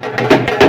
काय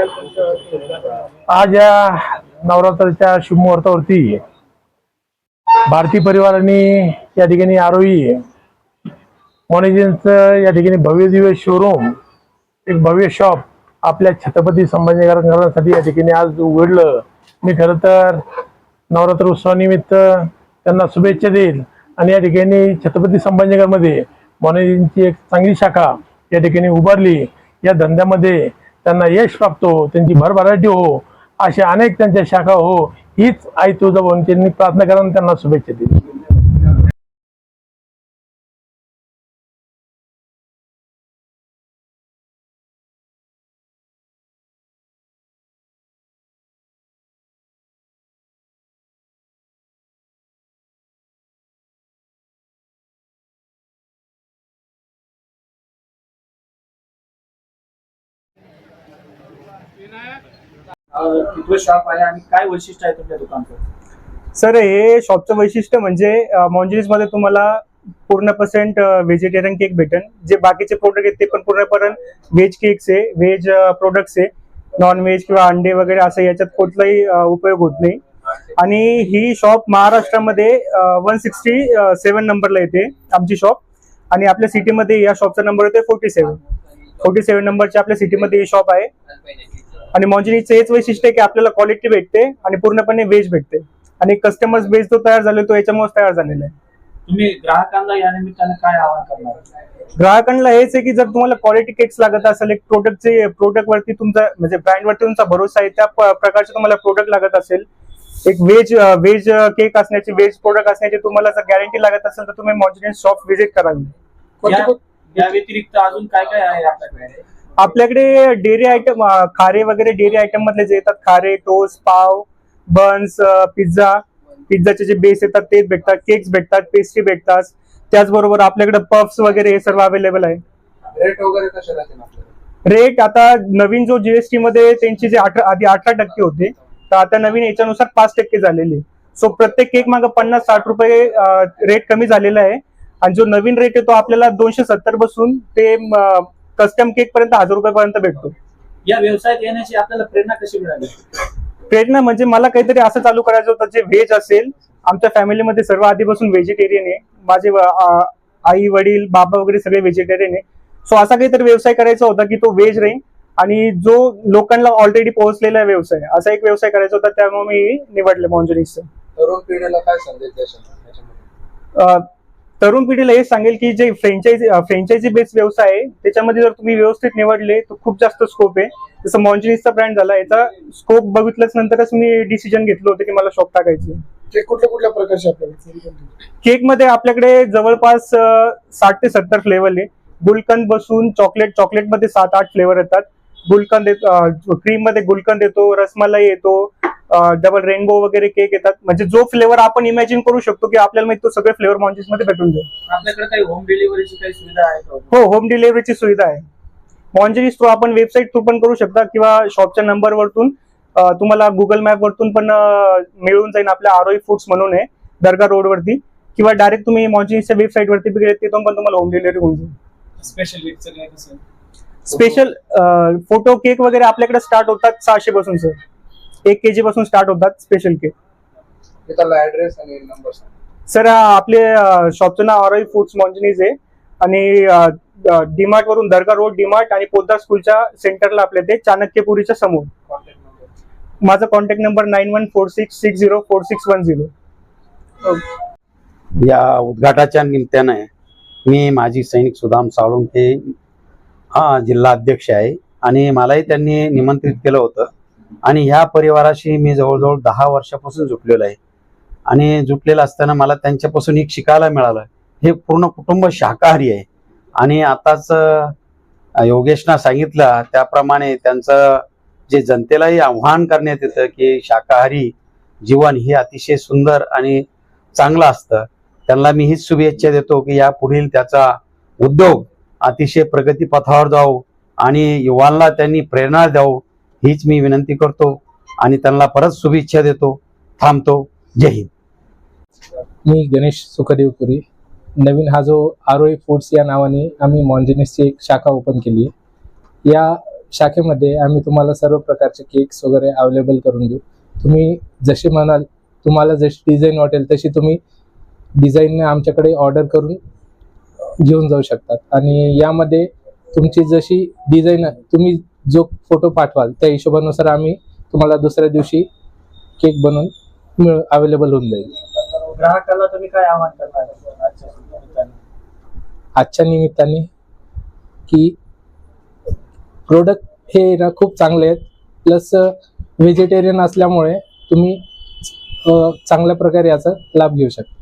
आज या नवरात्राच्या शुभमुहूर्तावरती भारतीय परिवाराने या ठिकाणी आरोही मोनेजींचं या ठिकाणी भव्य दिव्य शोरूम एक भव्य शॉप आपल्या छत्रपती संभाजीनगरांसाठी या ठिकाणी आज उघडलं. मी खरं तर नवरात्र उत्सवानिमित्त त्यांना शुभेच्छा देईल. आणि या ठिकाणी छत्रपती संभाजीनगरमध्ये मोनेजींची एक चांगली शाखा या ठिकाणी उभारली. या धंद्यामध्ये त्यांना यश प्राप्त हो त्यांची भरभराटी हो अशा अनेक त्यांच्या शाखा हो हीच आई तुळजाभवानींची प्रार्थना करा त्यांना शुभेच्छा दिली. कितवं शॉप आहे आणि काय वैशिष्ट्य आहे तुमच्या दुकानचं? सर हे शॉपचं वैशिष्ट्य म्हणजे मॉन्जिनीसमध्ये तुम्हाला पूर्ण पर्सेंट व्हेजिटेरियन केक भेटेल जे बाकीचे प्रोडक्ट आहेत ते पण पूर्णपर्यंत व्हेज केक्स आहे व्हेज प्रोडक्ट्स आहे. नॉन व्हेज किंवा अंडे वगैरे असं याच्यात कुठलाही उपयोग होत नाही. आणि ही शॉप महाराष्ट्रामध्ये वन सिक्स्टी सेवन नंबरला येते आमची शॉप आणि आपल्या सिटीमध्ये या शॉपचा नंबर येतो फोर्टी सेवन फोर्टी सेवन नंबरची आपल्या सिटीमध्ये ही शॉप आहे. आणि मॉन्जिनीचं हेच वैशिष्ट्य आहे की आपल्याला क्वालिटी भेटते आणि पूर्णपणे व्हेज भेटते. आणि कस्टमर्स बेस जो तयार झाला तो याच्यामुळेच तयार झालेला आहे. तुम्ही ग्राहकांना या निमित्ताने काय आवाहन करणार? ग्राहकांना हेच आहे की जर तुम्हाला क्वालिटी केक्स लागत असेल एक प्रोडक्टचे प्रोडक्ट वरती तुमचा म्हणजे ब्रँड वरती तुमचा भरोसा आहे त्या प्रकारचे तुम्हाला प्रोडक्ट लागत असेल. एक व्हेज व्हेज केक असण्याची व्हेज प्रोडक्ट असण्याची तुम्हाला जर गॅरंटी लागत असेल तर तुम्ही मॉन्जिनियस शॉप व्हिजिट करावी. या व्यतिरिक्त अजून काय काय आहे आपल्याकडे? आपल्याकडे डेअरी आयटम खारे वगैरे डेअरी आयटम मधले जे येतात खारे टोस्ट पाव बन्स पिझ्झा पिझ्झाचे जे बेस येतात तेच भेटतात केक्स भेटतात पेस्ट्री भेटतात. त्याचबरोबर आपल्याकडे पफ्स वगैरे हे सर्व अवेलेबल आहे. रेट वगैरे कसे राहतील आपल्याकडे? रेट आता नवीन जो जीएसटी मध्ये त्यांची जे अठरा आधी अठरा टक्के होते तर आता नवीन याच्यानुसार पाच टक्के झालेले. सो प्रत्येक केक मागे पन्नास साठ रुपये रेट कमी झालेला आहे. आणि जो नवीन रेट आहे तो आपल्याला दोनशे सत्तर बसून ते कस्टम केक पर्यंत हजार रुपयापर्यंत भेटतो. या व्यवसायात येण्याची आपल्याला प्रेरणा कशी मिळाली? प्रेरणा म्हणजे मला काहीतरी असं चालू करायचं होतं जे व्हेज असेल आमच्या फॅमिलीमध्ये सर्व आधीपासून व्हेजिटेरियन आहे. माझे आई वडील बाबा वगैरे सगळे व्हेजिटेरियन आहे. सो असा काहीतरी व्यवसाय करायचा होता की तो व्हेज राहील आणि जो लोकांना ऑलरेडी पोहोचलेला व्यवसाय असा एक व्यवसाय करायचा होता त्यामुळे मी निवडले मॉन्जरिक्सचं तरुण पिढीला काय संदेश तरुण पिढीला हे सांगेल की जे फ्रँचायझी फ्रँचायझी बेस्ड व्यवसाय आहे त्याच्यामध्ये जर तुम्ही व्यवस्थित निवडले तर खूप जास्त स्कोप आहे. जसं मॉन्जरीजचा ब्रँड झाला याचा स्कोप बघितल्याच नंतरच मी डिसिजन घेतलं होतं की मला शॉप टाकायची ते कुठल्या कुठल्या प्रकारचे आपल्याकडे केकमध्ये आपल्याकडे जवळपास साठ ते सत्तर फ्लेवर आहे. गुलकंद बसून चॉकलेट चॉकलेटमध्ये सात आठ फ्लेवर येतात. गुलकंद क्रीममध्ये गुलकंद येतो रसमलाई येतो डबल रेनबो वगैरे केक येतात. म्हणजे जो फ्लेवर आपण इमॅजिन करू शकतो की आपल्याला माहिती तो सगळे फ्लेवर मॉन्जिसमध्ये भेटून जाईल. आपल्याकडे काही होम डिलिव्हरीची काही सुविधा आहे हो होम डिलिव्हरीची सुविधा आहे. मॉन्जरीज थ्रू आपण वेबसाईट थ्रू पण करू शकता किंवा शॉपच्या नंबरवरतून अ, तुम्हाला गुगल मॅप वरतून पण मिळून जाईल आपल्या आरोई फूड्स म्हणून आहे दर्गा रोड वरती. किंवा डायरेक्ट तुम्ही मॉन्जरीजच्या वेबसाईट वरती गेले तिथून पण तुम्हाला होम डिलिव्हरी होऊन जाईल. स्पेशल स्पेशल फोटो केक वगैरे आपल्याकडे स्टार्ट होतात सहाशे पासून सर एक केजी पासून स्टार्ट होतात स्पेशल केक त्याला ऍड्रेस आणि नंबर सांगा. सर आपले शॉपचं नाव आरोई फूड्स मॉन्जनीज आहे. आणि डीमार्ट वरून दर्गा रोड डीमार्ट आणि पोद्दार स्कूलच्या सेंटरला आपल्या ते चाणक्यपुरीच्या समोर. माझा contact number nine one four six six zero four six one zero या उद्घाटाच्या निमित्तानं मी माजी सैनिक सुदाम साळुंके हा जिल्हा अध्यक्ष आहे. आणि मलाही त्यांनी निमंत्रित केलं होतं. आणि ह्या परिवाराशी मी जवळजवळ दहा वर्षापासून जुटलेलो आहे. आणि जुटलेलं असताना मला त्यांच्यापासून एक शिकायला मिळालं. हे पूर्ण कुटुंब शाकाहारी आहे. आणि आताच अं, योगेशना सांगितलं त्याप्रमाणे त्यांचं जे जनतेलाही आव्हान करण्यात येतं की शाकाहारी जीवन हे अतिशय सुंदर आणि चांगलं असतं. त्यांना मी हीच शुभेच्छा देतो की या पुढील त्याचा उद्योग अतिशय प्रगतीपथावर जाऊ आणि युवांना त्यांनी प्रेरणा द्यावं. हीच मी विनंती करतो आणि त्यांना परत शुभेच्छा देतो. थांबतो. जय हिंद. मी गणेश सुखदेवपुरी. नवीन हा जो आरोई फूड्स या नावाने आम्ही मॉन्जिनिसची एक शाखा ओपन केली आहे. या शाखेमध्ये आम्ही तुम्हाला सर्व प्रकारचे केक्स वगैरे अवेलेबल करून देऊ. तुम्ही जसे म्हणाल तुम्हाला जशी डिझाईन वाटेल तशी तुम्ही डिझाईन आमच्याकडे ऑर्डर करून घेऊन जाऊ शकतात. आणि यामध्ये तुमची जशी डिझाईन तुम्ही जो फोटो पाठवाल त्या हिशोबानुसार आम्ही तुम्हाला दुसऱ्या दिवशी केक बनवून अवेलेबल होऊन जाईल. ग्राहकाला तुम्ही काय आव्हान करणार? आजच्या निमित्ताने? की प्रोडक्ट हे ना खूप चांगले आहेत. प्लस व्हेजिटेरियन असल्यामुळे तुम्ही चांगल्या प्रकारे याचा लाभ घेऊ शकता.